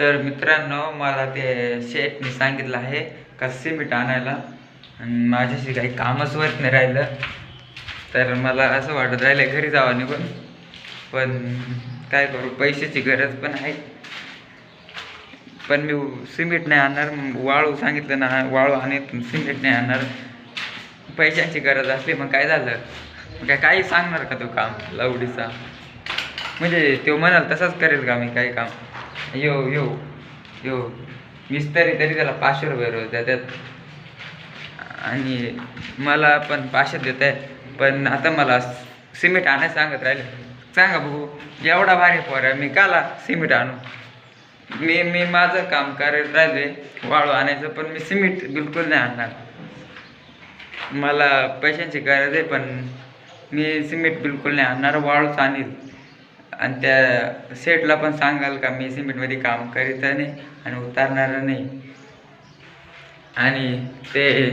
तर मित्रांनो मला ते शेठने सांगितलं आहे का सिमेंट आणायला. आणि माझ्याशी काही कामच होत नाही राहिलं. तर मला असं वाटत राहिलं घरी जावं निघून. पण काय करू पैशाची गरज पण आहे. पण मी सिमेंट नाही आणणार. वाळू सांगितलं ना वाळू आणि सिमेंट नाही आणणार. पैशांची गरज असली मग काय झालं? मग काय काही सांगणार का तो काम लवडीचा? म्हणजे तो म्हणाल तसाच करेल का मी काही काम? यो यो यो मिस्तरी तरी त्याला पाचशे रुपये रोज देतात. आणि मला पण पाचशे देत आहे. पण आता मला सिमेंट आणायला सांगत राहिले. सांगा बघू एवढा भारी पोर आहे मी काला सिमेंट आणू? मी मी माझं काम करत राहिले वाळू आणायचं पण मी सिमेंट बिलकुल नाही आणणार. मला पैशांची गरज आहे पण मी सिमेंट बिलकुल नाही आणणार वाळूच आणील. आणि त्या सेटला पण सांगाल का मी सिमेंटमध्ये काम करीत नाही आणि उतारणार नाही. आणि ते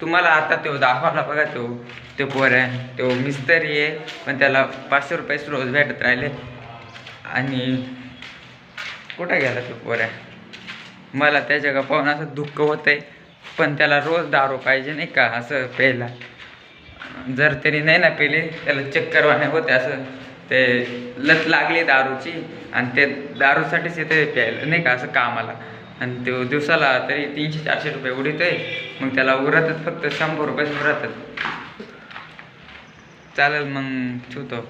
तुम्हाला आता तो दाखवला बघा तो ते पोर आहे. तो मिस्तरी आहे पण त्याला पाचशे रुपयेच रोज भेटत राहिले. आणि कुठं गेला तो पोर? आहे मला त्याच्या का पाहून असं दुःख होत आहे पण त्याला रोज दारू पाहिजे नाही का असं प्यायला. जर तरी नाही ना पहिले त्याला चक्करवाने होते असं. ते लत लागली दारूची आणि ते दारूसाठीच येते प्यायला नाही का असं कामाला. आणि तो दिवसाला तरी तीनशे चारशे रुपये उडीत आहे. मग त्याला उरतच फक्त शंभर रुपयेच उरतात चालेल मग ठेवतो.